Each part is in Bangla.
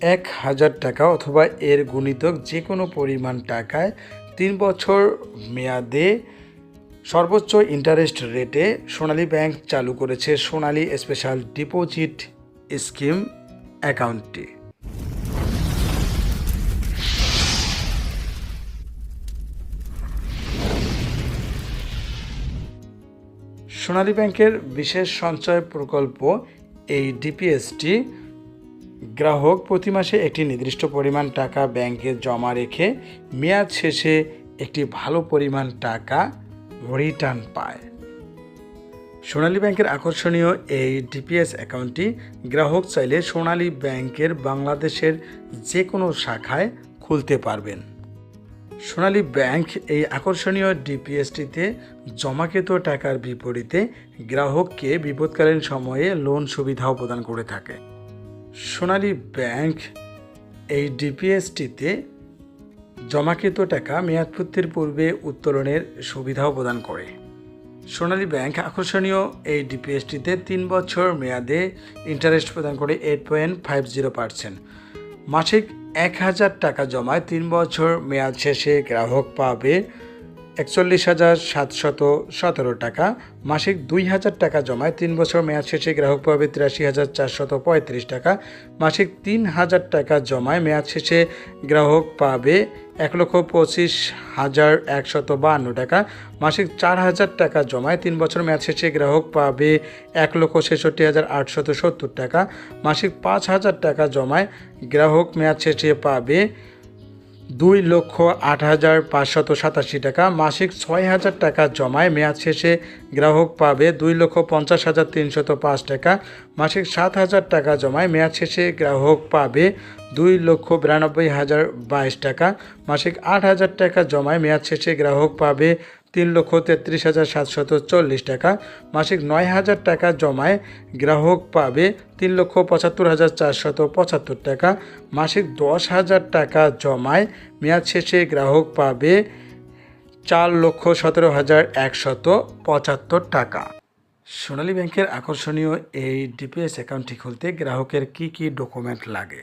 এক হাজার টাকা অথবা এর গুণিতক যে কোনো পরিমাণ টাকায় তিন বছর মেয়াদে সর্বোচ্চ ইন্টারেস্ট রেটে সোনালী ব্যাংক চালু করেছে সোনালী স্পেশাল ডিপোজিট স্কিম অ্যাকাউন্টটি সোনালী ব্যাংকের বিশেষ সঞ্চয় প্রকল্প এই ডিপিএসটি গ্রাহক প্রতি মাসে একটি নির্দিষ্ট পরিমাণ টাকা ব্যাংকে জমা রেখে মেয়াদ শেষে একটি ভালো পরিমাণ টাকা রিটার্ন পায়। সোনালী ব্যাংকের আকর্ষণীয় এই ডিপিএস অ্যাকাউন্টটি গ্রাহক চাইলে সোনালী ব্যাংকের বাংলাদেশের যে কোনো শাখায় খুলতে পারবেন। সোনালী ব্যাংক এই আকর্ষণীয় ডিপিএসটিতে জমাকৃত টাকার বিপরীতে গ্রাহককে বিপদকালীন সময়ে লোন সুবিধাও প্রদান করে থাকে। সোনালী ব্যাংক এই ডিপিএসটিতে জমাকৃত টাকা মেয়াদপূর্তির পূর্বে উত্তোলনের সুবিধাও প্রদান করে। সোনালী ব্যাংক আকর্ষণীয় এই ডিপিএসটিতে তিন বছর মেয়াদে ইন্টারেস্ট প্রদান করে eight point five zero percent মাসিক এক হাজার টাকা জমায় তিন বছর মেয়াদ শেষে গ্রাহক পাবে একচল্লিশ হাজার সাতশত সতেরো টাকা। মাসিক দুই হাজার টাকা জমায়। তিন বছর মেয়াদ শেষে গ্রাহক পাবে তিরাশি হাজার চারশত পঁয়ত্রিশ টাকা। মাসিক তিন হাজার টাকা জমায়। মেয়াদ শেষে গ্রাহক পাবে এক লক্ষ পঁচিশ হাজার একশত বাহান্ন টাকা। মাসিক চার হাজার টাকা জমায়। তিন বছর মেয়াদ শেষে গ্রাহক পাবে এক লক্ষ ছেষট্টি হাজার আটশত সত্তর টাকা। মাসিক পাঁচ হাজার টাকা জমায়। গ্রাহক মেয়াদ শেষে পাবে দুই লক্ষ আট হাজার পাঁচশত সাতাশি টাকা। মাসিক ছয় হাজার টাকা জমায়। মেয়াদ শেষে গ্রাহক পাবে দুই লক্ষ পঞ্চাশ হাজার তিনশত পাঁচ টাকা। মাসিক সাত হাজার টাকা জমায়। মেয়াদ শেষে গ্রাহক পাবে দুই লক্ষ বিরানব্বই হাজার বাইশ টাকা। মাসিক আট হাজার টাকা জমায়। মেয়াদ শেষে গ্রাহক পাবে তিন লক্ষ তেত্রিশ হাজার সাতশত চল্লিশ টাকা। মাসিক নয় হাজার টাকা জমায় গ্রাহক পাবে তিন লক্ষ পঁচাত্তর হাজার চারশত পঁচাত্তর টাকা। মাসিক দশ হাজার টাকা জমায় মেয়াদ শেষে গ্রাহক পাবে চার লক্ষ সতেরো হাজার একশত পঁচাত্তর টাকা। সোনালী ব্যাংকের আকর্ষণীয় এই ডিপিএস অ্যাকাউন্টটি খুলতে গ্রাহকের কি কি ডকুমেন্ট লাগে?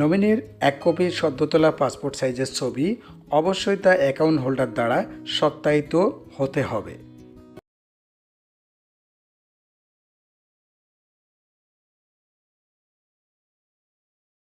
নমিনির এক কপি সদ্যতলা পাসপোর্ট সাইজের ছবি, অবশ্যই তা অ্যাকাউন্ট হোল্ডার দ্বারা সত্যায়িত হতে হবে।